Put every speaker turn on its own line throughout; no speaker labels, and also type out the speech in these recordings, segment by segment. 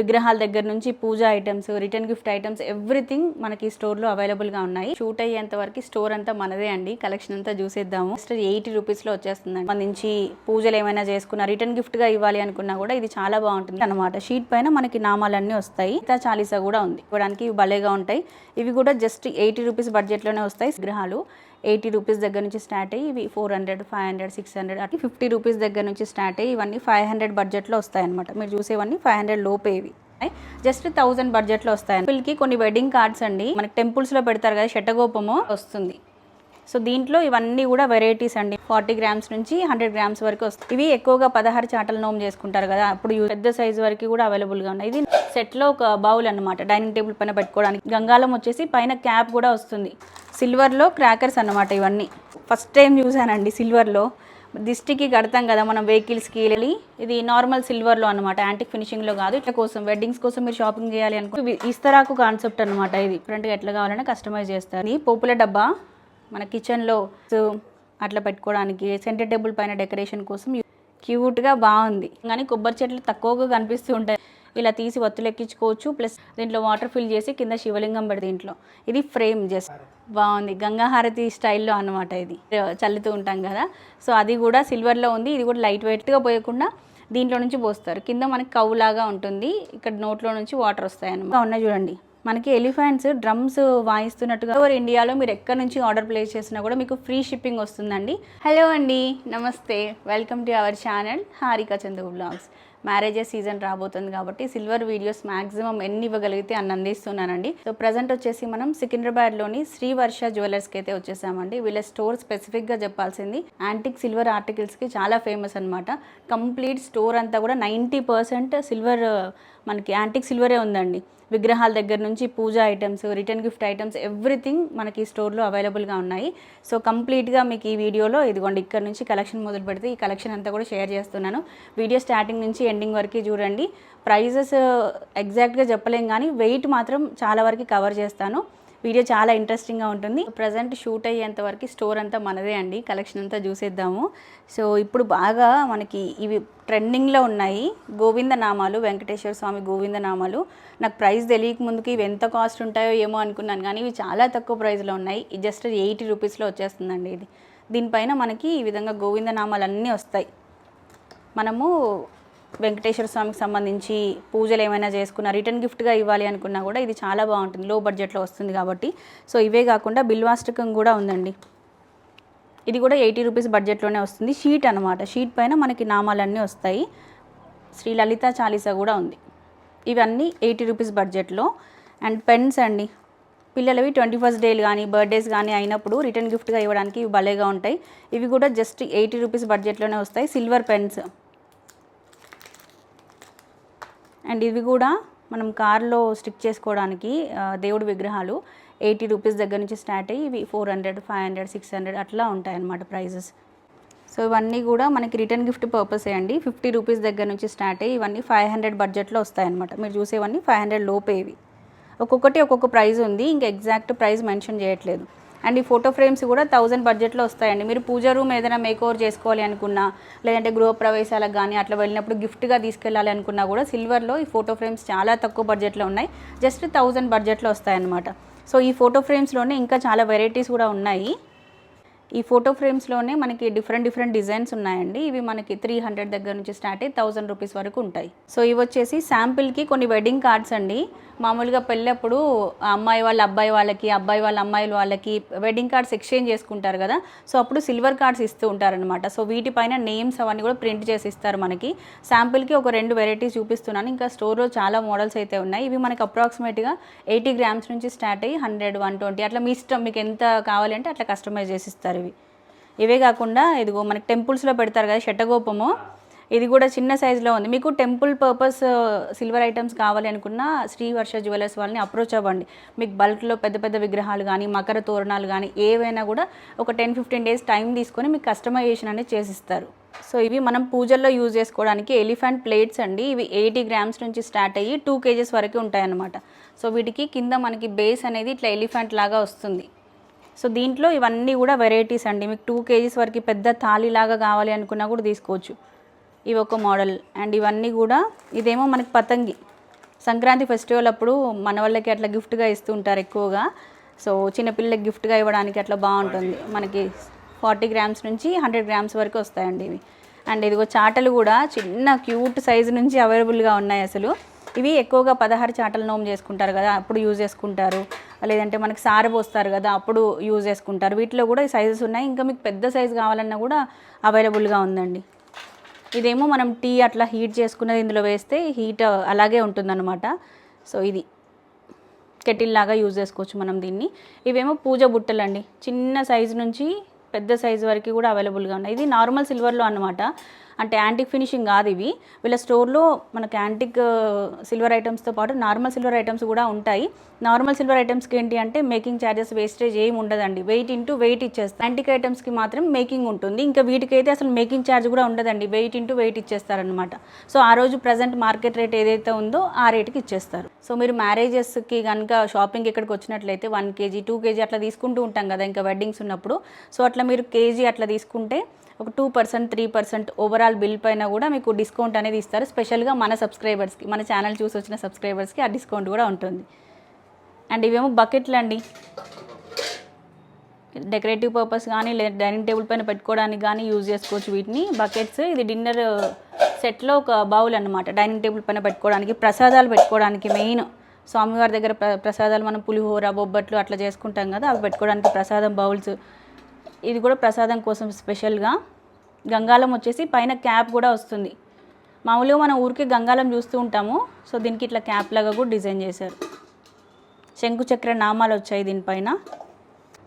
విగ్రహాల దగ్గర నుంచి puja items return gift items everything మనకి స్టోర్లో అవైలబుల్గా ఉన్నాయి. షూట్ అయ్యేంత వరకు స్టోర్ అంతా మనదే అండి. కలెక్షన్ అంతా చూసేద్దాము. జస్ట్ ఎయిటీ రూపీస్లో మన సంబంధించి పూజలు ఏమైనా చేసుకున్నా రిటర్న్ గిఫ్ట్గా ఇవ్వాలి అనుకున్నా కూడా ఇది చాలా బాగుంటుంది అనమాట షీట్ పైన మనకి నామాలన్నీ వస్తాయి. ఇంకా చాలీసా కూడా ఉంది. ఇవ్వడానికి ఇవి భలేగా ఉంటాయి. ఇవి కూడా జస్ట్ ఎయిటీ రూపీస్ బడ్జెట్లోనే వస్తాయి. విగ్రహాలు. ఎయిటీ రూపీస్ దగ్గర నుంచి స్టార్ట్ అయ్యి ఇవి four hundred five hundred six hundred అట్లా ఫిఫ్టీ రూపీస్ దగ్గర నుంచి స్టార్ట్ అయ్యి ఇవన్నీ ఫైవ్ హండ్రెడ్ బడ్జెట్లో వస్తాయన్నమాట. మీరు చూసేవన్నీ ఫైవ్ హండ్రెడ్ లోపే ఇవి. జస్ట్ థౌసండ్ బడ్జెట్లో వస్తాయి పిల్లకి కొన్ని వెడ్డింగ్ కార్డ్స్ అండి. మనకి టెంపుల్స్లో పెడతారు కదా షటగోపము వస్తుంది. సో దీంట్లో ఇవన్నీ కూడా వెరైటీస్ అండి. ఫార్టీ గ్రామ్స్ నుంచి హండ్రెడ్ గ్రామ్స్ వరకు వస్తాయి. ఇవి ఎక్కువగా పదహారు చాటల నోమ్ చేసుకుంటారు కదా అప్పుడు పెద్ద సైజు వరకు కూడా అవైలబుల్గా ఉన్నాయి. ఇది సెట్లో ఒక బౌల్ అన్నమాట డైనింగ్ టేబుల్ పైన పెట్టుకోవడానికి. గంగాలం వచ్చేసి పైన క్యాప్ కూడా వస్తుంది. సిల్వర్లో క్రాకర్స్ అన్నమాట ఇవన్నీ. ఫస్ట్ టైం చూసానండి సిల్వర్లో దిష్టికి కడతాం కదా మనం వెహికల్స్కి వెళ్ళి. ఇది నార్మల్ సిల్వర్లో అనమాట యాంటిక్ ఫినిషింగ్లో కాదు. ఇట్లా కోసం వెడ్డింగ్స్ కోసం మీరు షాపింగ్ చేయాలి అనుకో ఇస్తరాకు కాన్సెప్ట్ అనమాట ఇది. డిఫరెంట్గా ఎట్లా కావాలన్నా కస్టమైజ్ చేస్తారు. ఇది పోపుల డబ్బా. మన కిచెన్లో అట్లా పెట్టుకోవడానికి సెంటర్ టేబుల్ పైన డెకరేషన్ కోసం క్యూట్గా బాగుంది. కానీ కొబ్బరి చెట్లు తక్కువగా కనిపిస్తూ ఉంటాయి. ఇలా తీసి వత్తులు ఎక్కించుకోవచ్చు. ప్లస్ దీంట్లో వాటర్ ఫిల్ చేసి కింద శివలింగం పెడి దీంట్లో ఇది ఫ్రేమ్ జస్ట్ బాగుంది. గంగాహారతి స్టైల్లో అనమాట ఇది. చల్లుతూ ఉంటాం కదా. సో అది కూడా సిల్వర్లో ఉంది. ఇది కూడా లైట్ వెయిట్గా పోయకుండా దీంట్లో నుంచి పోస్తారు. కింద మనకి కవ్వులాగా ఉంటుంది. ఇక్కడ నోట్లో నుంచి వాటర్ వస్తాయి అనమాట ఉన్నాయి చూడండి. మనకి ఎలిఫెంట్స్ డ్రమ్స్ వాయిస్తున్నట్టుగా ఓవర్ ఇండియాలో మీరు ఎక్కడి నుంచి ఆర్డర్ ప్లేస్ చేసినా కూడా మీకు ఫ్రీ షిప్పింగ్ వస్తుందండి. హలో అండి namaste. Welcome to our channel Harika Chandu blogs. Marriages season రాబోతుంది కాబట్టి సిల్వర్ వీడియోస్ మాక్సిమం ఎన్ని ఇవ్వగలిగితే అన్ని అందిస్తున్నానండి. సో ప్రజెంట్ వచ్చేసి మనం సికింద్రాబాద్లోని శ్రీ వర్ష జ్యువెలర్స్కి అయితే వచ్చేసామండి. వీళ్ళ స్టోర్ స్పెసిఫిక్గా చెప్పాల్సింది యాంటిక్ సిల్వర్ ఆర్టికల్స్కి చాలా ఫేమస్ అనమాట కంప్లీట్ స్టోర్ అంతా కూడా నైంటీ పర్సెంట్ సిల్వర్ మనకి యాంటిక్ సిల్వరే ఉందండి. విగ్రహాల దగ్గర నుంచి puja items return gift items everything మనకి స్టోర్లో అవైలబుల్గా ఉన్నాయి. సో కంప్లీట్గా మీకు ఈ వీడియోలో ఇదిగోండి ఇక్కడ నుంచి కలెక్షన్ మొదలు పెడితే ఈ కలెక్షన్ అంతా కూడా షేర్ చేస్తున్నాను. వీడియో స్టార్టింగ్ నుంచి ఎండింగ్ వరకు చూడండి. ప్రైజెస్ ఎగ్జాక్ట్గా uh, చెప్పలేం కానీ వెయిట్ మాత్రం చాలా వరకు కవర్ చేస్తాను. వీడియో చాలా ఇంట్రెస్టింగ్గా ఉంటుంది. ప్రజెంట్ షూట్ అయ్యేంత వరకు స్టోర్ అంతా మనదే అండి. కలెక్షన్ అంతా చూసేద్దాము. సో ఇప్పుడు బాగా మనకి ఇవి ట్రెండింగ్లో ఉన్నాయి. గోవింద నామాలు వెంకటేశ్వర స్వామి గోవింద నామాలు నాకు ప్రైస్ తెలియక ముందుకి ఇవి ఎంత కాస్ట్ ఉంటాయో ఏమో అనుకున్నాను. కానీ ఇవి చాలా తక్కువ ప్రైస్లో ఉన్నాయి. జస్ట్ ఎయిటీ రూపీస్లో వచ్చేస్తుందండి ఇది. దీనిపైన మనకి ఈ విధంగా గోవింద నామాలు అన్నీ వస్తాయి. మనము వెంకటేశ్వర స్వామికి సంబంధించి పూజలు ఏమైనా చేసుకున్నా రిటర్న్ గిఫ్ట్గా ఇవ్వాలి అనుకున్నా కూడా ఇది చాలా బాగుంటుంది. లో బడ్జెట్లో వస్తుంది కాబట్టి. సో ఇవే కాకుండా బిల్వాష్టకం కూడా ఉందండి. ఇది కూడా ఎయిటీ రూపీస్ బడ్జెట్లోనే వస్తుంది. షీట్ అనమాట షీట్ పైన మనకి నామాలన్నీ వస్తాయి. శ్రీ లలిత చాలీసా కూడా ఉంది. ఇవన్నీ ఎయిటీ రూపీస్ బడ్జెట్లో అండ్ పెన్స్ అండి. పిల్లలవి ట్వంటీ ఫస్ట్ డేలు కానీ బర్త్డేస్ కానీ అయినప్పుడు రిటర్న్ గిఫ్ట్గా ఇవ్వడానికి ఇవి భలేగా ఉంటాయి. ఇవి కూడా జస్ట్ ఎయిటీ రూపీస్ బడ్జెట్లోనే వస్తాయి. సిల్వర్ పెన్స్ అండ్ ఇవి కూడా మనం కార్లో స్టిక్ చేసుకోవడానికి దేవుడి విగ్రహాలు ఎయిటీ రూపీస్ దగ్గర నుంచి స్టార్ట్ అయ్యి ఇవి four hundred five hundred six hundred అట్లా ఉంటాయి అన్నమాట ప్రైజెస్. సో ఇవన్నీ కూడా మనకి రిటర్న్ గిఫ్ట్ పర్పస్ అండి. ఫిఫ్టీ రూపీస్ దగ్గర నుంచి స్టార్ట్ అయ్యి ఇవన్నీ ఫైవ్ హండ్రెడ్ బడ్జెట్లో వస్తాయన్నమాట. మీరు చూసేవన్నీ ఫైవ్ హండ్రెడ్ లోపేవి ఒక్కొక్కటి ఒక్కొక్క ప్రైజ్ ఉంది. ఇంకా ఎగ్జాక్ట్ ప్రైస్ మెన్షన్ చేయట్లేదు. అండ్ ఈ ఫోటో ఫ్రేమ్స్ కూడా థౌజండ్ బడ్జెట్లో వస్తాయండి. మీరు పూజ రూమ్ ఏదైనా మేక్ ఓవర్ చేసుకోవాలి అనుకున్నా లేదంటే గృహప్రవేశాలకు కానీ అట్లా వెళ్ళినప్పుడు గిఫ్ట్గా తీసుకెళ్ళాలి అనుకున్నా కూడా సిల్వర్లో ఈ ఫోటో ఫ్రేమ్స్ చాలా తక్కువ బడ్జెట్లో ఉన్నాయి. జస్ట్ థౌజండ్ బడ్జెట్లో వస్తాయన్నమాట. సో ఈ ఫోటో ఫ్రేమ్స్లోనే ఇంకా చాలా వెరైటీస్ కూడా ఉన్నాయి. ఈ ఫోటో ఫ్రేమ్స్లోనే మనకి డిఫరెంట్ డిఫరెంట్ డిజైన్స్ ఉన్నాయండి. ఇవి మనకి త్రీ హండ్రెడ్ దగ్గర నుంచి స్టార్ట్ అయ్యి థౌసండ్ రూపీస్ వరకు ఉంటాయి. సో ఇవి వచ్చేసి శాంపిల్కి కొన్ని వెడ్డింగ్ కార్డ్స్ అండి. మామూలుగా పెళ్ళప్పుడు అమ్మాయి వాళ్ళ అబ్బాయి వాళ్ళకి అబ్బాయి వాళ్ళ అమ్మాయిల వాళ్ళకి వెడ్డింగ్ కార్డ్స్ ఎక్స్చేంజ్ చేసుకుంటారు కదా. సో అప్పుడు సిల్వర్ కార్డ్స్ ఇస్తూ ఉంటారనమాట సో వీటిపైన నేమ్స్ అవన్నీ కూడా ప్రింట్ చేసి ఇస్తారు మనకి. శాంపిల్కి ఒక రెండు వెరైటీస్ చూపిస్తున్నాను. ఇంకా స్టోర్లో చాలా మోడల్స్ అయితే ఉన్నాయి. ఇవి మనకి అప్రాక్సిమేట్గా ఎయిటీ గ్రామ్స్ నుంచి స్టార్ట్ అయ్యి హండ్రెడ్ వన్ ట్వంటీ అట్లా మీ ఇష్టం మీకు ఎంత కావాలంటే అట్లా కస్టమైజ్ చేసి ఇస్తారు ఇవి. ఇవే కాకుండా ఇదిగో మనకి టెంపుల్స్లో పెడతారు కదా శటగోపము. ఇది కూడా చిన్న సైజులో ఉంది. మీకు టెంపుల్ పర్పస్ సిల్వర్ ఐటమ్స్ కావాలి అనుకున్న శ్రీ వర్ష జ్యువెలర్స్ వాళ్ళని అప్రోచ్ అవ్వండి. మీకు బల్క్లో పెద్ద పెద్ద విగ్రహాలు కానీ మకర తోరణాలు కానీ ఏవైనా కూడా ఒక టెన్ ఫిఫ్టీన్ డేస్ టైం తీసుకొని మీకు కస్టమైజేషన్ అనేది చేసిస్తారు. సో ఇవి మనం పూజల్లో యూజ్ చేసుకోవడానికి ఎలిఫెంట్ ప్లేట్స్ అండి. ఇవి ఎయిటీ గ్రామ్స్ నుంచి స్టార్ట్ అయ్యి టూ కేజెస్ వరకు ఉంటాయన్నమాట. సో వీటికి కింద మనకి బేస్ అనేది ఇట్లా ఎలిఫెంట్ లాగా వస్తుంది. సో దీంట్లో ఇవన్నీ కూడా వెరైటీస్ అండి. మీకు టూ కేజీస్ వరకు పెద్ద థాలీ లాగా కావాలి అనుకున్నా కూడా తీసుకోవచ్చు. ఇవి ఒక మోడల్. అండ్ ఇవన్నీ కూడా ఇదేమో మనకి పతంగి. సంక్రాంతి ఫెస్టివల్ అప్పుడు మన వాళ్ళకి అట్లా గిఫ్ట్గా ఇస్తూ ఉంటారు ఎక్కువగా. సో చిన్నపిల్లలకి గిఫ్ట్గా ఇవ్వడానికి అట్లా బాగుంటుంది. మనకి ఫార్టీ గ్రామ్స్ నుంచి హండ్రెడ్ గ్రామ్స్ వరకు వస్తాయండి ఇవి. అండ్ ఇదిగో చాటలు కూడా చిన్న క్యూట్ సైజు నుంచి అవైలబుల్గా ఉన్నాయి అసలు. ఇవి ఎక్కువగా పదహారు చాటలు నోము చేసుకుంటారు కదా అప్పుడు యూజ్ చేసుకుంటారు. లేదంటే మనకి సార పోస్తారు కదా అప్పుడు యూజ్ చేసుకుంటారు. వీటిలో కూడా ఈ సైజెస్ ఉన్నాయి. ఇంకా మీకు పెద్ద సైజు కావాలన్నా కూడా అవైలబుల్గా ఉందండి. ఇదేమో మనం టీ అట్లా హీట్ చేసుకున్నది ఇందులో వేస్తే హీట్ అలాగే ఉంటుందన్నమాట. సో ఇది కెటిల్ లాగా యూజ్ చేసుకోవచ్చు మనం దీన్ని. ఇవేమో పూజ బుట్టలు అండి చిన్న సైజు నుంచి పెద్ద సైజు వరకు కూడా అవైలబుల్గా ఉన్నాయి. ఇది నార్మల్ సిల్వర్లో అనమాట అంటే యాంటిక్ ఫినిషింగ్ కాదు ఇవి. వీళ్ళ స్టోర్లో మనకి యాంటిక్ సిల్వర్ ఐటమ్స్తో పాటు నార్మల్ సిల్వర్ ఐటమ్స్ కూడా ఉంటాయి. నార్మల్ సిల్వర్ ఐటమ్స్కి ఏంటి అంటే మేకింగ్ ఛార్జెస్ వేస్టేజ్ ఏమి ఉండదండి. వెయిట్ ఇంటూ వెయిట్ ఇచ్చేస్తారు. యాంటిక్ ఐటమ్స్కి మాత్రం మేకింగ్ ఉంటుంది. ఇంకా వీటికైతే అసలు మేకింగ్ ఛార్జ్ కూడా ఉండదండి. వెయిట్ ఇంటూ వెయిట్ ఇచ్చేస్తారనమాట సో ఆ రోజు ప్రజెంట్ మార్కెట్ రేట్ ఏదైతే ఉందో ఆ రేట్కి ఇచ్చేస్తారు. సో మీరు మ్యారేజెస్కి కనుక షాపింగ్ ఇక్కడికి వచ్చినట్లయితే వన్ కేజీ టూ కేజీ అట్లా తీసుకుంటూ ఉంటాం కదా. ఇంకా వెడ్డింగ్స్ ఉన్నప్పుడు. సో అట్లా మీరు కేజీ అట్లా తీసుకుంటే ఒక two percent three percent overall bill పైన కూడా మీకు డిస్కౌంట్ అనేది ఇస్తారు. స్పెషల్గా మన సబ్స్క్రైబర్స్కి మన ఛానల్ చూసి వచ్చిన సబ్స్క్రైబర్స్కి ఆ డిస్కౌంట్ కూడా ఉంటుంది. అండ్ ఇవేమో బకెట్లు అండి. డెకరేటివ్ పర్పస్ కానీ లేదా డైనింగ్ టేబుల్ పైన పెట్టుకోవడానికి కానీ యూజ్ చేసుకోవచ్చు వీటిని. బకెట్స్ ఇది డిన్నర్ సెట్లో ఒక బౌల్ అన్నమాట. డైనింగ్ టేబుల్ పైన పెట్టుకోవడానికి ప్రసాదాలు పెట్టుకోవడానికి మెయిన్. స్వామివారి దగ్గర ప్రసాదాలు మనం పులిహోర బొబ్బట్లు అట్లా చేసుకుంటాం కదా అవి పెట్టుకోవడానికి ప్రసాదం బౌల్స్. ఇది కూడా ప్రసాదం కోసం స్పెషల్గా. గంగాలం వచ్చేసి పైన క్యాప్ కూడా వస్తుంది. మామూలుగా మనం ఊరికే గంగాలం చూస్తూ ఉంటాము. సో దీనికి ఇట్లా క్యాప్ లాగా కూడా డిజైన్ చేశారు. శంకుచక్ర నామాలు వచ్చాయి దీనిపైన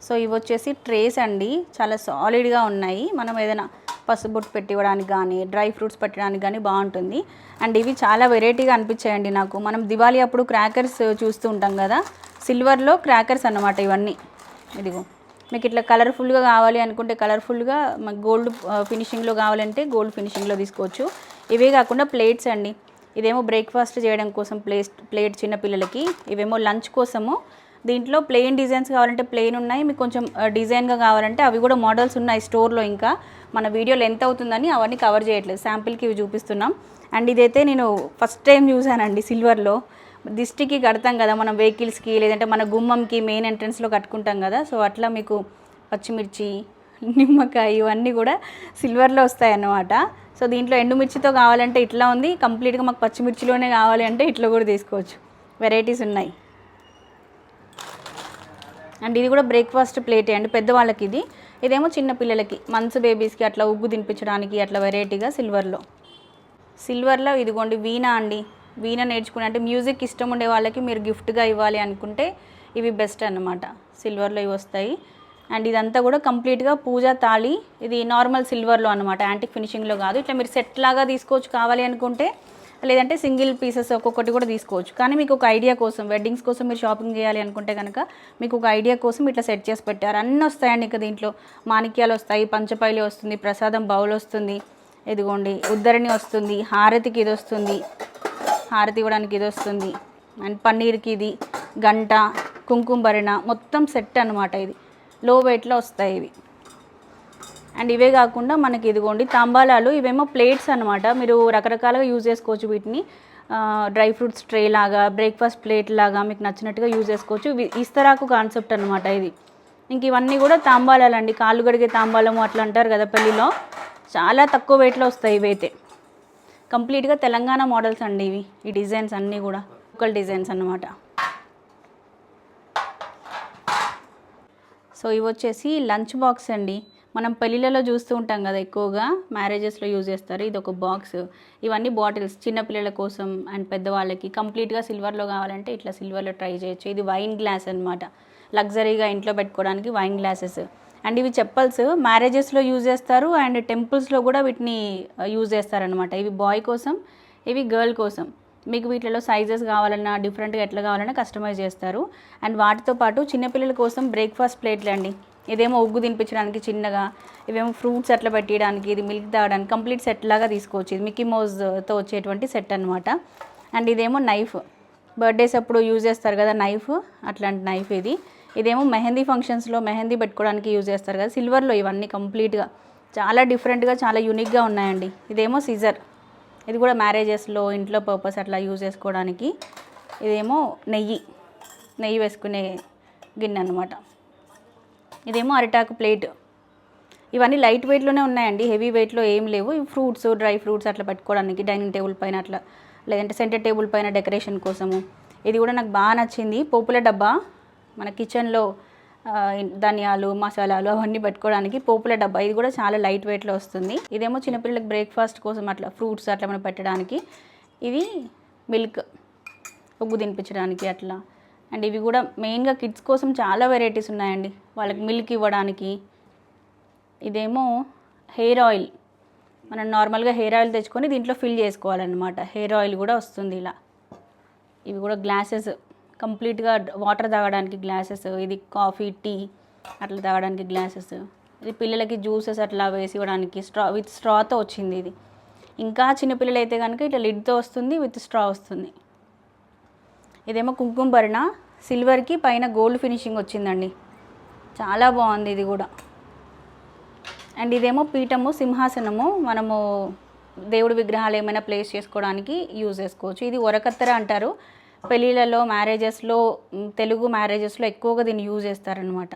సో ఇవి వచ్చేసి ట్రేస్ అండి. చాలా సాలిడ్గా ఉన్నాయి. మనం ఏదైనా పసుబొట్టు పెట్టివ్వడానికి కానీ డ్రై ఫ్రూట్స్ పెట్టడానికి కానీ బాగుంటుంది. అండ్ ఇవి చాలా వెరైటీగా అనిపించాయండి నాకు. మనం దివాళీ అప్పుడు క్రాకర్స్ చూస్తూ ఉంటాం కదా. సిల్వర్లో క్రాకర్స్ అన్నమాట ఇవన్నీ. ఇదిగో. మీకు ఇట్లా కలర్ఫుల్గా కావాలి అనుకుంటే కలర్ఫుల్గా గోల్డ్ ఫినిషింగ్లో కావాలంటే గోల్డ్ ఫినిషింగ్లో తీసుకోవచ్చు. ఇవే కాకుండా ప్లేట్స్ అండి. ఇదేమో బ్రేక్ఫాస్ట్ చేయడం కోసం ప్లేట్ ప్లేట్ చిన్నపిల్లలకి ఇవేమో లంచ్ కోసము. దీంట్లో ప్లెయిన్ డిజైన్స్ కావాలంటే ప్లెయిన్ ఉన్నాయి. మీకు కొంచెం డిజైన్గా కావాలంటే అవి కూడా మోడల్స్ ఉన్నాయి స్టోర్లో ఇంకా. మన వీడియోలో ఎంత అవుతుందని అవన్నీ కవర్ చేయట్లేదు. శాంపిల్కి ఇవి చూపిస్తున్నాం. అండ్ ఇదైతే నేను ఫస్ట్ టైం చూసానండి సిల్వర్లో. దిష్టికి కడతాం కదా మనం వెహికల్స్కి లేదంటే మన గుమ్మంకి మెయిన్ ఎంట్రన్స్లో కట్టుకుంటాం కదా సో అట్లా మీకు పచ్చిమిర్చి నిమ్మకాయ ఇవన్నీ కూడా సిల్వర్లో వస్తాయి అన్నమాట సో దీంట్లో ఎండుమిర్చితో కావాలంటే ఇట్లా ఉంది కంప్లీట్గా మాకు పచ్చిమిర్చిలోనే కావాలి అంటే ఇట్లా కూడా తీసుకోవచ్చు. వెరైటీస్ ఉన్నాయి. అండ్ ఇది కూడా బ్రేక్ఫాస్ట్ ప్లేటే అండి పెద్దవాళ్ళకి ఇది. ఇదేమో చిన్న పిల్లలకి మంత్స్ బేబీస్కి అట్లా ఉగ్గు తినిపించడానికి అట్లా వెరైటీగా సిల్వర్లో. సిల్వర్లో ఇదిగోండి వీణా అండి. వీణ నేర్చుకుని అంటే మ్యూజిక్ ఇష్టం ఉండే వాళ్ళకి మీరు గిఫ్ట్గా ఇవ్వాలి అనుకుంటే ఇవి బెస్ట్ అన్నమాట. సిల్వర్లో ఇవి వస్తాయి. అండ్ ఇదంతా కూడా కంప్లీట్గా పూజా తాళి ఇది నార్మల్ సిల్వర్లో అనమాట యాంటిక్ ఫినిషింగ్లో కాదు. ఇట్లా మీరు సెట్ లాగా తీసుకోవచ్చు కావాలి అనుకుంటే లేదంటే సింగిల్ పీసెస్ ఒక్కొక్కటి కూడా తీసుకోవచ్చు. కానీ మీకు ఒక ఐడియా కోసం వెడ్డింగ్స్ కోసం మీరు షాపింగ్ చేయాలి అనుకుంటే కనుక మీకు ఒక ఐడియా కోసం ఇట్లా సెట్ చేసి పెట్టారు. అన్నీ వస్తాయండి ఇక దీంట్లో. మాణిక్యాలు వస్తాయి పంచపైలి వస్తుంది ప్రసాదం బౌల్ వస్తుంది ఇదిగోండి ఉద్దరిణి వస్తుంది హారతికి ఇది వస్తుంది. హారతి ఇవ్వడానికి ఇది వస్తుంది. అండ్ పన్నీర్కి ఇది గంట కుంకుమ భరణ మొత్తం సెట్ అనమాట ఇది. లో వెయిట్లో వస్తాయి ఇవి. అండ్ ఇవే కాకుండా మనకి ఇదిగోండి తాంబాలాలు ఇవేమో ప్లేట్స్ అనమాట మీరు రకరకాలుగా యూజ్ చేసుకోవచ్చు వీటిని. డ్రై ఫ్రూట్స్ ట్రే లాగా బ్రేక్ఫాస్ట్ ప్లేట్ లాగా మీకు నచ్చినట్టుగా యూజ్ చేసుకోవచ్చు. ఇస్తరాకు కాన్సెప్ట్ అనమాట ఇది. ఇంక ఇవన్నీ కూడా తాంబాలాలు అండి కాళ్ళు గడిగే తాంబాలము అట్లా అంటారు కదా పెళ్ళిలో. చాలా తక్కువ వెయిట్లో వస్తాయి ఇవైతే. కంప్లీట్గా తెలంగాణ మోడల్స్ అండి ఇవి. ఈ డిజైన్స్ అన్నీ కూడా. లోకల్ డిజైన్స్ అన్నమాట. సో ఇవి వచ్చేసి లంచ్ బాక్స్ అండి. మనం పెళ్ళిళ్ళలో చూస్తూ ఉంటాం కదా ఎక్కువగా. మ్యారేజెస్లో యూజ్ చేస్తారు. ఇది ఒక బాక్స్. ఇవన్నీ బాటిల్స్ చిన్నపిల్లల కోసం అండ్ పెద్దవాళ్ళకి. కంప్లీట్గా సిల్వర్లో కావాలంటే ఇట్లా సిల్వర్లో ట్రై చేయొచ్చు. ఇది వైన్ గ్లాస్ అన్నమాట. లగ్జరీగా ఇంట్లో పెట్టుకోవడానికి వైన్ గ్లాసెస్. అండ్ ఇవి చెప్పల్స్ మ్యారేజెస్లో యూజ్ చేస్తారు అండ్ టెంపుల్స్లో కూడా వీటిని యూజ్ చేస్తారనమాట ఇవి బాయ్ కోసం ఇవి గర్ల్ కోసం. మీకు వీటిలో సైజెస్ కావాలన్నా డిఫరెంట్గా ఎట్లా కావాలన్నా కస్టమైజ్ చేస్తారు. అండ్ వాటితో పాటు చిన్నపిల్లల కోసం బ్రేక్ఫాస్ట్ ప్లేట్లు అండి. ఇదేమో ఉగ్గు తినిపించడానికి చిన్నగా ఇవేమో ఫ్రూట్స్ అట్లా పెట్టడానికి ఇది మిల్క్ తాగడానికి కంప్లీట్ సెట్ లాగా తీసుకోవచ్చు. ఇది మిక్కీ మౌజ్తో వచ్చేటువంటి సెట్ అనమాట అండ్ ఇదేమో నైఫ్. బర్త్డేస్ అప్పుడు యూజ్ చేస్తారు కదా నైఫ్ అట్లాంటి నైఫ్ ఇది. ఇదేమో మెహందీ ఫంక్షన్స్లో మెహందీ పెట్టుకోవడానికి యూజ్ చేస్తారు కదా. సిల్వర్లో ఇవన్నీ కంప్లీట్గా చాలా డిఫరెంట్గా చాలా యూనిక్గా ఉన్నాయండి. ఇదేమో సిజర్ ఇది కూడా మ్యారేజెస్లో ఇంట్లో పర్పస్ అట్లా యూజ్ చేసుకోవడానికి. ఇదేమో నెయ్యి. నెయ్యి వేసుకునే గిన్నె అనమాట ఇదేమో అరిటాకు ప్లేట్ ఇవన్నీ లైట్ వెయిట్లోనే ఉన్నాయండి. హెవీ వెయిట్లో ఏం లేవు. ఇవి ఫ్రూట్స్ డ్రై ఫ్రూట్స్ అట్లా పెట్టుకోవడానికి డైనింగ్ టేబుల్ పైన అట్లా లేదంటే సెంటర్ టేబుల్ పైన డెకరేషన్ కోసము. ఇది కూడా నాకు బాగా నచ్చింది. పోపుల డబ్బా. మన కిచెన్లో ధనియాలు మసాలాలు అవన్నీ పెట్టుకోవడానికి పోపుల డబ్బా. ఇది కూడా చాలా లైట్ వెయిట్లో వస్తుంది. ఇదేమో చిన్నపిల్లలకి బ్రేక్ఫాస్ట్ కోసం అట్లా ఫ్రూట్స్ అట్లా మనం పెట్టడానికి. ఇది మిల్క్ ఉగ్గు తినిపించడానికి అట్లా. అండ్ ఇవి కూడా మెయిన్గా కిడ్స్ కోసం చాలా వెరైటీస్ ఉన్నాయండి. వాళ్ళకి మిల్క్ ఇవ్వడానికి. ఇదేమో హెయిర్ ఆయిల్ మనం నార్మల్గా హెయిర్ ఆయిల్ తెచ్చుకొని దీంట్లో ఫిల్ చేసుకోవాలన్నమాట. హెయిర్ ఆయిల్ కూడా వస్తుంది ఇలా. ఇవి కూడా గ్లాసెస్ కంప్లీట్గా వాటర్ తాగడానికి గ్లాసెస్ ఇది కాఫీ టీ అట్లా తాగడానికి గ్లాసెస్. ఇది పిల్లలకి జ్యూసెస్ అట్లా వేసి ఇవ్వడానికి స్ట్రా విత్ స్ట్రాతో వచ్చింది ఇది. ఇంకా చిన్నపిల్లలు అయితే కనుక ఇట్లా లిడ్తో వస్తుంది విత్ స్ట్రా వస్తుంది. ఇదేమో కుంకుమ భరణ సిల్వర్కి పైన గోల్డ్ ఫినిషింగ్ వచ్చిందండి. చాలా బాగుంది ఇది కూడా. అండ్ ఇదేమో పీఠము సింహాసనము మనము దేవుడి విగ్రహాలు ఏమైనా ప్లేస్ చేసుకోవడానికి యూజ్ చేసుకోవచ్చు. ఇది ఒరకత్తెర అంటారు. పెళ్ళిళ్ళలో మ్యారేజెస్లో తెలుగు మ్యారేజెస్లో ఎక్కువగా దీన్ని యూజ్ చేస్తారనమాట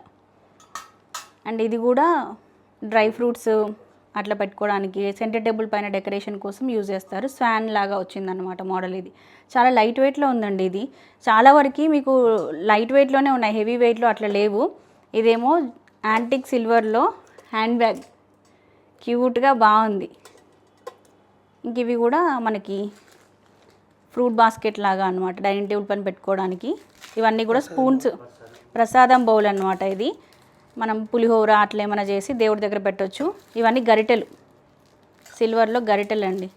అండ్ ఇది కూడా డ్రై ఫ్రూట్స్ అట్లా పెట్టుకోవడానికి సెంటర్ టేబుల్ పైన డెకరేషన్ కోసం యూజ్ చేస్తారు. స్వాన్ లాగా వచ్చిందనమాట మోడల్ ఇది. చాలా లైట్ వెయిట్లో ఉందండి ఇది. చాలా వరకు మీకు లైట్ వెయిట్లోనే ఉన్నాయి హెవీ వెయిట్లో అట్లా లేవు. ఇదేమో యాంటిక్ సిల్వర్లో హ్యాండ్ బ్యాగ్ క్యూట్గా బాగుంది. ఇంక ఇవి కూడా మనకి ఫ్రూట్ బాస్కెట్ లాగా అనమాట డైనింగ్ టేబుల్ పైన పెట్టుకోవడానికి. ఇవన్నీ కూడా స్పూన్స్ ప్రసాదం బౌల్ అనమాట ఇది. మనం పులిహోర అట్లా ఏమైనా చేసి దేవుడి దగ్గర పెట్టవచ్చు ఇవన్నీ గరిటెలు. సిల్వర్లో గరిటెలు అండి.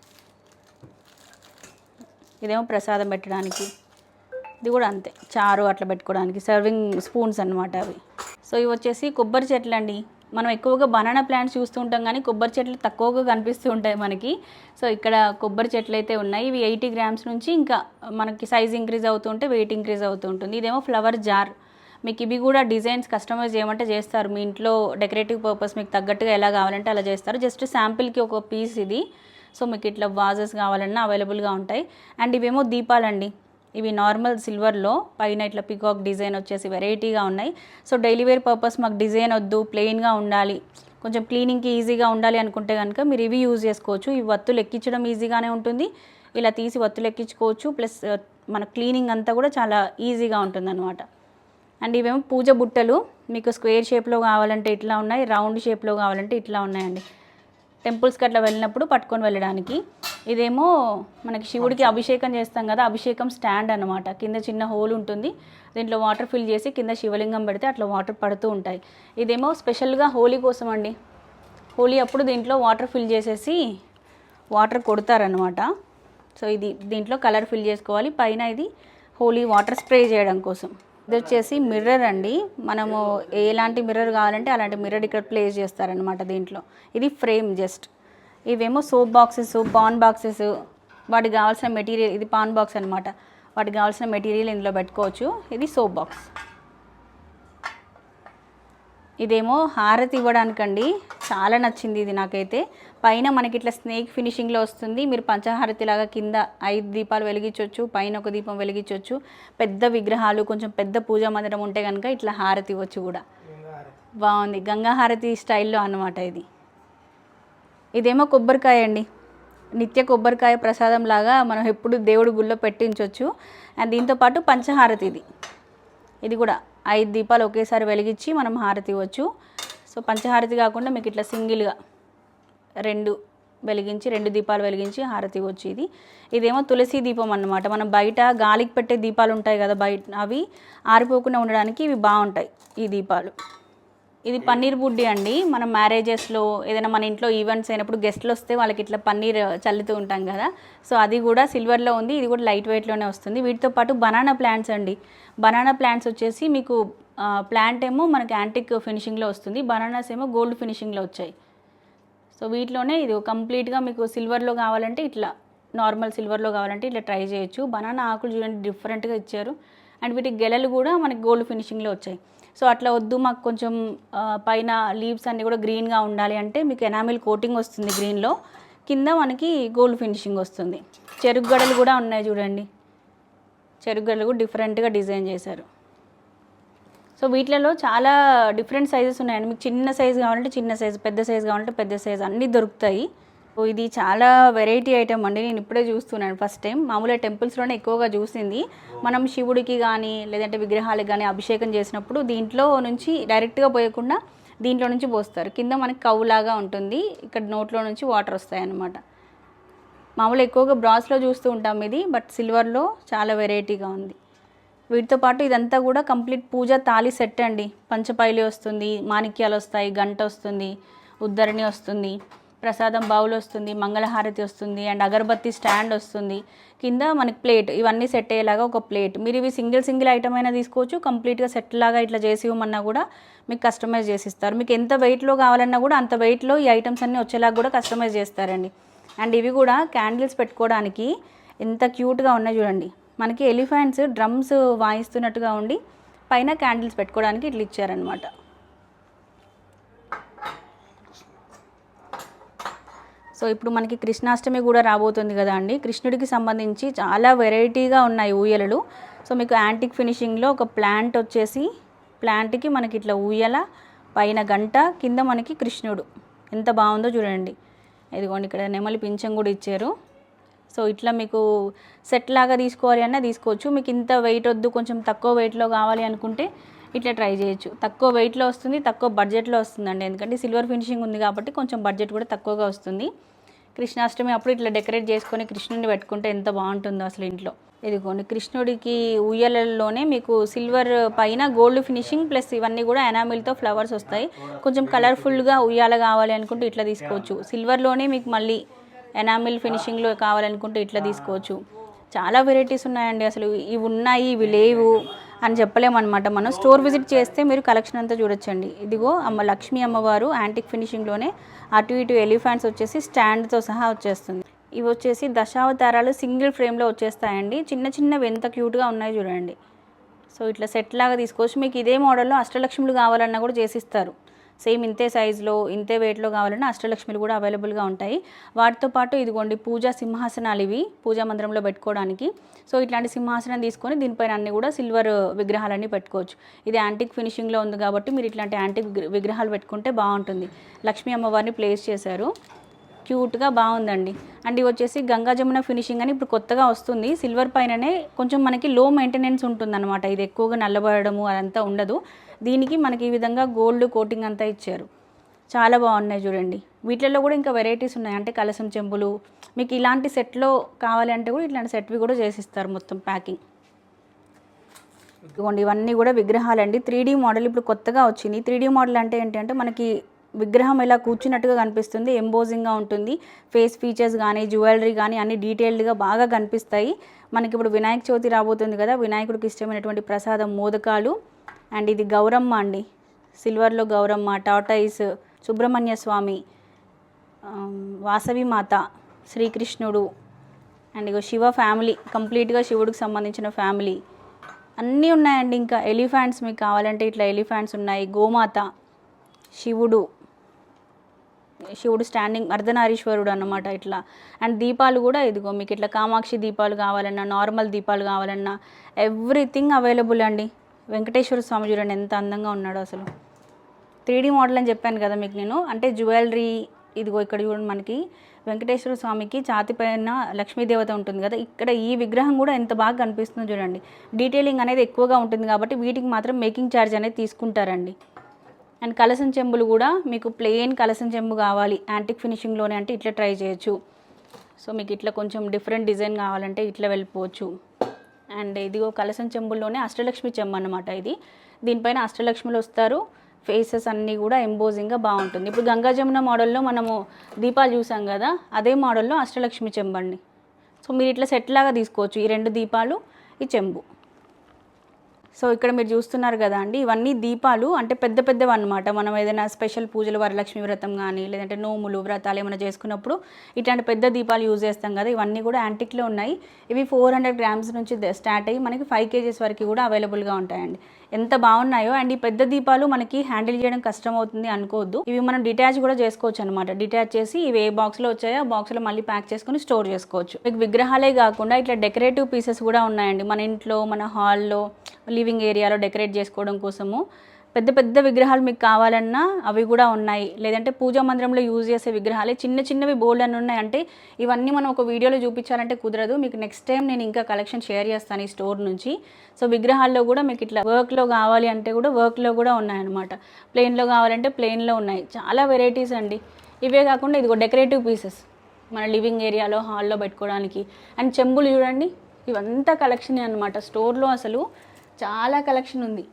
ఇదేమో ప్రసాదం పెట్టడానికి. ఇది కూడా అంతే. చారు అట్లా పెట్టుకోవడానికి. సర్వింగ్ స్పూన్స్ అన్నమాట అవి. సో ఇవి వచ్చేసి కొబ్బరి చెట్లు అండి మనం ఎక్కువగా బనానా ప్లాంట్స్ చూస్తూ ఉంటాం కానీ కొబ్బరి చెట్లు తక్కువగా కనిపిస్తూ ఉంటాయి మనకి. సో ఇక్కడ కొబ్బరి చెట్లు అయితే ఉన్నాయి. ఇవి ఎయిటీ గ్రామ్స్ నుంచి ఇంకా మనకి సైజ్ ఇంక్రీజ్ అవుతుంటే వెయిట్ ఇంక్రీజ్ అవుతూ ఉంటుంది. ఇదేమో ఫ్లవర్ జార్. మీకు ఇవి కూడా డిజైన్స్ కస్టమైజ్ చేయమంటే చేస్తారు. మీ ఇంట్లో డెకరేటివ్ పర్పస్ మీకు తగ్గట్టుగా ఎలా కావాలంటే అలా చేస్తారు. జస్ట్ శాంపిల్కి ఒక పీస్ ఇది. సో మీకు ఇట్లా వాజెస్ కావాలన్నా అవైలబుల్గా ఉంటాయి. అండ్ ఇవేమో దీపాలండి. ఇవి నార్మల్ సిల్వర్లో పైన ఇట్లా పికాక్ డిజైన్ వచ్చేసి వెరైటీగా ఉన్నాయి. సో డైలీ వేర్ పర్పస్ మాకు డిజైన్ వద్దు ప్లెయిన్గా ఉండాలి. కొంచెం క్లీనింగ్కి ఈజీగా ఉండాలి అనుకుంటే కనుక మీరు ఇవి యూజ్ చేసుకోవచ్చు. ఈ వత్తులు ఎక్కించడం ఈజీగానే ఉంటుంది. ఇలా తీసి వత్తులు ఎక్కించుకోవచ్చు. ప్లస్ uh, మన క్లీనింగ్ అంతా కూడా చాలా ఈజీగా ఉంటుంది అండ్ ఇవేమో పూజ బుట్టలు. మీకు స్క్వేర్ షేప్లో కావాలంటే ఇట్లా ఉన్నాయి. రౌండ్ షేప్లో కావాలంటే ఇట్లా ఉన్నాయండి. టెంపుల్స్కి అట్లా వెళ్ళినప్పుడు పట్టుకొని వెళ్ళడానికి. ఇదేమో మనకి శివుడికి అభిషేకం చేస్తాం కదా అభిషేకం స్టాండ్ అన్నమాట. కింద చిన్న హోల్ ఉంటుంది. దీంట్లో వాటర్ ఫిల్ చేసి కింద శివలింగం పెడితే అట్లా వాటర్ పడుతూ ఉంటాయి. ఇదేమో స్పెషల్గా హోలీ కోసం అండి హోలీ అప్పుడు దీంట్లో వాటర్ ఫిల్ చేసేసి వాటర్ కొడతారనమాట సో ఇది దీంట్లో కలర్ ఫిల్ చేసుకోవాలి. పైన ఇది హోలీ వాటర్ స్ప్రే చేయడం కోసం. ఇది వచ్చేసి మిర్రర్ అండి. మనము ఎలాంటి మిర్రర్ కావాలంటే అలాంటి మిర్రర్ ఇక్కడ ప్లేస్ చేస్తారనమాట దీంట్లో. ఇది ఫ్రేమ్ జస్ట్. ఇవేమో సోప్ బాక్సెస్ పాన్ బాక్సెస్ వాటికి కావాల్సిన మెటీరియల్ ఇది పాన్ బాక్స్ అనమాట వాటికి కావాల్సిన మెటీరియల్ ఇందులో పెట్టుకోవచ్చు. ఇది సోప్ బాక్స్. ఇదేమో హారతి ఇవ్వడానికండి. చాలా నచ్చింది ఇది నాకైతే. పైన మనకి ఇట్లా స్నేక్ ఫినిషింగ్లో వస్తుంది. మీరు పంచహారతి లాగా కింద ఐదు దీపాలు వెలిగించవచ్చు పైన ఒక దీపం వెలిగించవచ్చు పెద్ద విగ్రహాలు కొంచెం పెద్ద పూజా మందిరం ఉంటే కనుక ఇట్లా హారతి ఇవ్వచ్చు కూడా. బాగుంది. గంగా హారతి స్టైల్లో అన్నమాట ఇది. ఇదేమో కొబ్బరికాయ అండి. నిత్య కొబ్బరికాయ ప్రసాదం లాగా మనం ఎప్పుడు దేవుడి గుళ్ళో పెట్టించవచ్చు అండ్ దీంతో పాటు పంచహారతి ఇది. ఇది కూడా ఐదు దీపాలు ఒకేసారి వెలిగించి మనం హారతి ఇవ్వచ్చు. సో పంచహారతి కాకుండా మీకు ఇట్లా సింగిల్గా రెండు వెలిగించి రెండు దీపాలు వెలిగించి హారతి ఇవ్వచ్చు ఇది. ఇదేమో తులసి దీపం అన్నమాట. మనం బయట గాలికి పెట్టే దీపాలు ఉంటాయి కదా బయట అవి ఆరిపోకుండా ఉండడానికి ఇవి బాగుంటాయి ఈ దీపాలు. ఇది పన్నీర్ బుడ్డి అండి. మనం మ్యారేజెస్లో ఏదైనా మన ఇంట్లో ఈవెంట్స్ అయినప్పుడు గెస్ట్లు వస్తే వాళ్ళకి ఇట్లా పన్నీర్ చల్లుతూ ఉంటాం కదా. సో అది కూడా సిల్వర్లో ఉంది. ఇది కూడా లైట్ వెయిట్లోనే వస్తుంది. వీటితో పాటు బనానా ప్లాంట్స్ అండి. బనానా ప్లాంట్స్ వచ్చేసి మీకు ప్లాంట్ ఏమో మనకి యాంటిక్ ఫినిషింగ్లో వస్తుంది. బనానాస్ ఏమో గోల్డ్ ఫినిషింగ్లో వచ్చాయి. సో వీటిలోనే ఇది కంప్లీట్గా మీకు సిల్వర్లో కావాలంటే ఇట్లా నార్మల్ సిల్వర్లో కావాలంటే ఇట్లా ట్రై చేయొచ్చు. బనానా ఆకులు చూడండి డిఫరెంట్గా ఇచ్చారు. అండ్ వీటి గెలలు కూడా మనకి గోల్డ్ ఫినిషింగ్లో వచ్చాయి. సో అట్లా వద్దు మాకు కొంచెం పైన లీవ్స్ అన్నీ కూడా గ్రీన్గా ఉండాలి అంటే మీకు ఎనామిల్ కోటింగ్ వస్తుంది గ్రీన్లో కింద మనకి గోల్డ్ ఫినిషింగ్ వస్తుంది. చెరుకు గడలు కూడా ఉన్నాయి చూడండి. చెరుకు గడలు కూడా డిఫరెంట్గా డిజైన్ చేశారు. సో వీటిలలో చాలా డిఫరెంట్ సైజెస్ ఉన్నాయండి. మీకు చిన్న సైజు కావాలంటే చిన్న సైజు పెద్ద సైజు కావాలంటే పెద్ద సైజు అన్నీ దొరుకుతాయి. ఇది చాలా వెరైటీ ఐటమ్ అండి. నేను ఇప్పుడే చూస్తున్నాను ఫస్ట్ టైం. మామూలుగా టెంపుల్స్లోనే ఎక్కువగా చూసింది. మనం శివుడికి కానీ లేదంటే విగ్రహాలకు కానీ అభిషేకం చేసినప్పుడు దీంట్లో నుంచి డైరెక్ట్గా పోయకుండా దీంట్లో నుంచి పోస్తారు. కింద మనకి కవ్వులాగా ఉంటుంది. ఇక్కడ నోట్లో నుంచి వాటర్ వస్తాయి అన్నమాట. మామూలు ఎక్కువగా బ్రాస్లో చూస్తూ ఉంటాం ఇది బట్ సిల్వర్లో చాలా వెరైటీగా ఉంది. వీటితో పాటు ఇదంతా కూడా కంప్లీట్ పూజ తాళి సెట్ అండి. పంచపైలి వస్తుంది మాణిక్యాలు వస్తాయి గంట వస్తుంది ఉద్దరణి వస్తుంది. ప్రసాదం బౌల్ వస్తుంది మంగళహారతి వస్తుంది అండ్ అగరబత్తి స్టాండ్ వస్తుంది. కింద మనకి ప్లేట్ ఇవన్నీ సెట్ అయ్యేలాగా ఒక ప్లేట్. మీరు ఇవి సింగిల్ సింగిల్ ఐటమ్ అయినా తీసుకోవచ్చు కంప్లీట్గా సెట్ లాగా ఇట్లా చేసి ఇవ్వమన్నా కూడా మీకు కస్టమైజ్ చేసి ఇస్తారు మీకు ఎంత వెయిట్లో కావాలన్నా కూడా అంత వెయిట్లో ఈ ఐటమ్స్ అన్నీ వచ్చేలాగా కూడా కస్టమైజ్ చేస్తారండి. అండ్ ఇవి కూడా క్యాండిల్స్ పెట్టుకోవడానికి ఎంత క్యూట్గా ఉన్నాయి చూడండి. మనకి ఎలిఫెంట్స్ డ్రమ్స్ వాయిస్తున్నట్టుగా ఉండి పైన క్యాండిల్స్ పెట్టుకోవడానికి ఇట్లా ఇచ్చారనమాట సో ఇప్పుడు మనకి కృష్ణాష్టమి కూడా రాబోతుంది కదా అండి. కృష్ణుడికి సంబంధించి చాలా వెరైటీగా ఉన్నాయి ఊయలలు సో మీకు యాంటిక్ ఫినిషింగ్లో ఒక ప్లాంట్ వచ్చేసి ప్లాంట్కి మనకి ఇట్లా ఊయల పైన గంట కింద మనకి కృష్ణుడు. ఎంత బాగుందో చూడండి. ఇదిగోండి ఇక్కడ నెమలి పింఛం కూడా ఇచ్చారు. సో ఇట్లా మీకు సెట్ లాగా తీసుకోవాలి అన్నా తీసుకోవచ్చు. మీకు ఇంత వెయిట్ వద్దు కొంచెం తక్కువ వెయిట్లో కావాలి అనుకుంటే ఇట్లా ట్రై చేయొచ్చు. తక్కువ వెయిట్లో వస్తుంది తక్కువ బడ్జెట్లో వస్తుందండి. ఎందుకంటే సిల్వర్ ఫినిషింగ్ ఉంది కాబట్టి కొంచెం బడ్జెట్ కూడా తక్కువగా వస్తుంది. కృష్ణాష్టమి అప్పుడు ఇట్లా డెకరేట్ చేసుకొని కృష్ణుడిని పెట్టుకుంటే ఎంత బాగుంటుందో అసలు ఇంట్లో. ఇదిగోండి కృష్ణుడికి ఉయ్యలలోనే మీకు సిల్వర్ పైన గోల్డ్ ఫినిషింగ్ ప్లస్ ఇవన్నీ కూడా ఎనామిల్తో ఫ్లవర్స్ వస్తాయి. కొంచెం కలర్ఫుల్గా ఉయ్యాల కావాలి అనుకుంటే ఇట్లా తీసుకోవచ్చు. సిల్వర్లోనే మీకు మళ్ళీ ఎనామిల్ ఫినిషింగ్లో కావాలనుకుంటే ఇట్లా తీసుకోవచ్చు. చాలా వెరైటీస్ ఉన్నాయండి అసలు. ఇవి ఉన్నాయి ఇవి లేవు. అని చెప్పలేమన్నమాట. మనం స్టోర్ విజిట్ చేస్తే మీరు కలెక్షన్ అంతా చూడొచ్చండి. ఇదిగో అమ్మ లక్ష్మీ అమ్మవారు యాంటిక్ ఫినిషింగ్లోనే అటు ఇటు ఎలిఫెంట్స్ వచ్చేసి స్టాండ్తో సహా వచ్చేస్తుంది. ఇవి వచ్చేసి దశావతారాలు సింగిల్ ఫ్రేమ్లో వచ్చేస్తాయండి. చిన్న చిన్నవి ఎంత క్యూట్గా ఉన్నాయి చూడండి. సో ఇట్లా సెట్ లాగా తీసుకోవచ్చు. మీకు ఇదే మోడల్లో అష్టలక్ష్ములు కావాలన్నా కూడా చేసిస్తారు. సేమ్ ఇంతే సైజులో ఇంతే వెయిట్లో కావాలన్నా అష్టలక్ష్మిలు కూడా అవైలబుల్గా ఉంటాయి. వాటితో పాటు ఇదిగోండి పూజా సింహాసనాలు ఇవి పూజా మందిరంలో పెట్టుకోవడానికి. సో ఇట్లాంటి సింహాసనం తీసుకొని దీనిపైన అన్ని కూడా సిల్వర్ విగ్రహాలన్నీ పెట్టుకోవచ్చు. ఇది యాంటిక్ ఫినిషింగ్లో ఉంది కాబట్టి మీరు ఇట్లాంటి యాంటిక్ విగ్రహాలు పెట్టుకుంటే బాగుంటుంది. లక్ష్మీ అమ్మవారిని ప్లేస్ చేశారు. క్యూట్గా బాగుందండి. అండ్ ఇవి వచ్చేసి గంగా జమున ఫినిషింగ్ అని ఇప్పుడు కొత్తగా వస్తుంది. సిల్వర్ పైననే కొంచెం మనకి లో మెయింటెనెన్స్ ఉంటుందన్నమాట. ఇది ఎక్కువగా నల్లబడము అదంతా ఉండదు. దీనికి మనకి ఈ విధంగా గోల్డ్ కోటింగ్ అంతా ఇచ్చారు. చాలా బాగున్నాయి చూడండి. వీటిల్లో కూడా ఇంకా వెరైటీస్ ఉన్నాయి. అంటే కలసం చెంబులు మీకు ఇలాంటి సెట్లో కావాలి అంటే కూడా ఇట్లాంటి సెట్వి కూడా చేసిస్తారు మొత్తం ప్యాకింగ్ ఇదిగోండి ఇవన్నీ కూడా విగ్రహాలండి. త్రీ డీ మోడల్ ఇప్పుడు కొత్తగా వచ్చింది త్రీ డీ మోడల్ అంటే ఏంటంటే మనకి విగ్రహం ఇలా కూర్చున్నట్టుగా కనిపిస్తుంది. ఎంబోజింగ్గా ఉంటుంది. ఫేస్ ఫీచర్స్ కానీ జ్యువెలరీ కానీ అన్ని డీటెయిల్డ్గా బాగా కనిపిస్తాయి. మనకి ఇప్పుడు వినాయక చవితి రాబోతుంది కదా. వినాయకుడికి ఇష్టమైనటువంటి ప్రసాదం మోదకాలు. అండ్ ఇది గౌరమ్మ అండి. సిల్వర్లో గౌరమ్మ టాటాయిస్ సుబ్రహ్మణ్య స్వామి వాసవి మాత శ్రీకృష్ణుడు అండ్ ఇగో శివ ఫ్యామిలీ కంప్లీట్గా శివుడికి సంబంధించిన ఫ్యామిలీ. అన్నీ ఉన్నాయండి ఇంకా. ఎలిఫెంట్స్ మీకు కావాలంటే ఇట్లా ఎలిఫెంట్స్ ఉన్నాయి. గోమాత శివుడు శివుడు స్టాండింగ్ అర్ధనారీశ్వరుడు అన్నమాట ఇట్లా. అండ్ దీపాలు కూడా ఇదిగో మీకు ఇట్లా కామాక్షి దీపాలు కావాలన్నా నార్మల్ దీపాలు కావాలన్నా ఎవ్రీథింగ్ అవైలబుల్ అండి. వెంకటేశ్వర స్వామి చూడండి ఎంత అందంగా ఉన్నాడో అసలు. త్రీ మోడల్ అని చెప్పాను కదా మీకు నేను. అంటే జ్యువెలరీ ఇదిగో ఇక్కడ చూడండి మనకి వెంకటేశ్వర స్వామికి ఛాతి పైన లక్ష్మీదేవత ఉంటుంది కదా. ఇక్కడ ఈ విగ్రహం కూడా ఎంత బాగా కనిపిస్తుందో చూడండి. డీటెయిలింగ్ అనేది ఎక్కువగా ఉంటుంది కాబట్టి వీటికి మాత్రం మేకింగ్ ఛార్జ్ అనేది తీసుకుంటారండి. అండ్ కలసం చెంబులు కూడా మీకు ప్లెయిన్ కలసం చెంబు కావాలి. యాంటిక్ ఫినిషింగ్లోనే అంటే ఇట్లా ట్రై చేయొచ్చు. సో మీకు ఇట్లా కొంచెం డిఫరెంట్ డిజైన్ కావాలంటే ఇట్లా వెళ్ళిపోవచ్చు. అండ్ ఇదిగో కలసం చెంబుల్లోనే అష్టలక్ష్మి చెంబు అనమాట ఇది. దీనిపైన అష్టలక్ష్ములు వస్తారు. ఫేసెస్ అన్నీ కూడా ఎంబోజింగ్గా బాగుంటుంది. ఇప్పుడు గంగా జమున మోడల్లో మనము దీపాలు చూసాం కదా అదే మోడల్లో అష్టలక్ష్మి చెంబండి సో మీరు ఇట్లా సెట్ లాగా తీసుకోవచ్చు ఈ రెండు దీపాలు ఈ చెంబు. సో ఇక్కడ మీరు చూస్తున్నారు కదా అండి ఇవన్నీ దీపాలు అంటే పెద్ద పెద్దవి అనమాట మనం ఏదైనా స్పెషల్ పూజలు వరలక్ష్మి వ్రతం కానీ లేదంటే నోములు వ్రతాలు ఏమైనా చేసుకున్నప్పుడు ఇట్లాంటి పెద్ద దీపాలు యూజ్ చేస్తాం కదా ఇవన్నీ కూడా యాంటిక్లో ఉన్నాయి. ఇవి ఫోర్ హండ్రెడ్ గ్రామ్స్ నుంచి స్టార్ట్ అయ్యి మనకి ఫైవ్ కేజీస్ వరకు కూడా అవైలబుల్గా ఉంటాయండి. ఎంత బాగున్నాయో అండ్ ఈ పెద్ద దీపాలు మనకి హ్యాండిల్ చేయడం కష్టం అవుతుంది అనుకోవద్దు. ఇవి మనం డిటాచ్ కూడా చేసుకోవచ్చు అనమాట డిటాచ్ చేసి ఇవి ఏ బాక్స్లో వచ్చాయో ఆ బాక్స్లో మళ్ళీ ప్యాక్ చేసుకొని స్టోర్ చేసుకోవచ్చు. మీకు విగ్రహాలే కాకుండా ఇట్లా డెకరేటివ్ పీసెస్ కూడా ఉన్నాయండి. మన ఇంట్లో మన హాల్లో లివింగ్ ఏరియాలో డెకరేట్ చేసుకోవడం కోసము పెద్ద పెద్ద విగ్రహాలు మీకు కావాలన్నా అవి కూడా ఉన్నాయి. లేదంటే పూజా మందిరంలో యూజ్ చేసే విగ్రహాలే చిన్న చిన్నవి బోల్డ్ అని ఉన్నాయి అంటే ఇవన్నీ మనం ఒక వీడియోలో చూపించాలంటే కుదరదు. మీకు నెక్స్ట్ టైం నేను ఇంకా కలెక్షన్ షేర్ చేస్తాను ఈ స్టోర్ నుంచి. సో విగ్రహాల్లో కూడా మీకు ఇట్లా వర్క్లో కావాలి అంటే కూడా వర్క్లో కూడా ఉన్నాయన్నమాట. ప్లెయిన్లో కావాలంటే ప్లెయిన్లో ఉన్నాయి. చాలా వెరైటీస్ అండి. ఇవే కాకుండా ఇదిగో డెకరేటివ్ పీసెస్ మన లివింగ్ ఏరియాలో హాల్లో పెట్టుకోవడానికి. అండ్ చెంబులు చూడండి. ఇవంతా కలెక్షన్ అనమాట స్టోర్లో అసలు చాలా కలెక్షన్ ఉంది.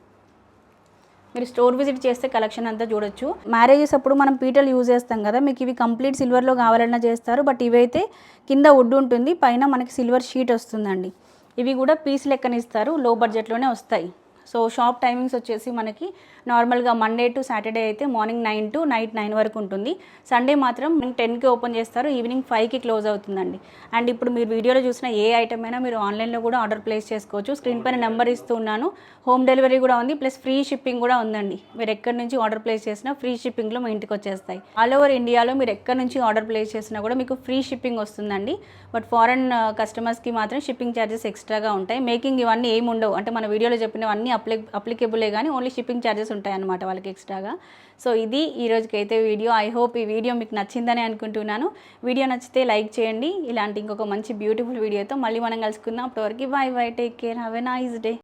మీరు స్టోర్ విజిట్ చేస్తే కలెక్షన్ అంతా చూడొచ్చు. మ్యారేజెస్ అప్పుడు మనం పీటలు యూజ్ చేస్తాం కదా మీకు ఇవి కంప్లీట్ సిల్వర్లో కావాలన్నా చేస్తారు. బట్ ఇవైతే కింద వుడ్ ఉంటుంది పైన మనకి సిల్వర్ షీట్ వస్తుందండి. ఇవి కూడా పీస్ లెక్కనిస్తారు లో బడ్జెట్లోనే వస్తాయి. సో షాప్ టైమింగ్స్ వచ్చేసి మనకి నార్మల్గా మండే టు సాటర్డే అయితే morning nine to night nine వరకు ఉంటుంది. సండే మాత్రం టెన్కి ఓపెన్ చేస్తారు ఈవినింగ్ ఫైవ్కి క్లోజ్ అవుతుందండి. అండ్ ఇప్పుడు మీరు వీడియోలో చూసిన ఏ ఐటమ్ అయినా మీరు ఆన్లైన్లో కూడా ఆర్డర్ ప్లేస్ చేసుకోవచ్చు. స్క్రీన్ పైన నెంబర్ ఇస్తున్నాను హోమ్ డెలివరీ కూడా ఉంది ప్లస్ ఫ్రీ షిప్పింగ్ కూడా ఉందండి. మీరు ఎక్కడి నుంచి ఆర్డర్ ప్లేస్ చేసినా ఫ్రీ షిప్పింగ్లో మీ ఇంటికి వచ్చేస్తాయి. ఆల్ ఓవర్ ఇండియాలో మీరు ఎక్కడి నుంచి ఆర్డర్ ప్లేస్ చేసినా కూడా మీకు ఫ్రీ షిప్పింగ్ వస్తుందండి. బట్ ఫారెన్ కస్టమర్స్కి మాత్రం షిప్పింగ్ ఛార్జెస్ ఎక్స్ట్రాగా ఉంటాయి. మేకింగ్ ఇవన్నీ ఏమి ఉండవు అంటే మన వీడియోలో చెప్పినవన్నీ అప్లై అప్లికేబులే కానీ ఓన్లీ షిప్పింగ్ ఛార్జెస్ ఉంటాయన్నమాట వాళ్ళకి ఎక్స్ట్రాగా సో ఇది ఈ వీడియో. ఐ హోప్ ఈ వీడియో మీకు నచ్చిందని అనుకుంటున్నాను. వీడియో నచ్చితే లైక్ చేయండి. ఇలాంటి ఇంకొక మంచి బ్యూటిఫుల్ వీడియోతో మళ్ళీ మనం కలుసుకుందాం. అప్పటివరకు bye bye take care have a nice day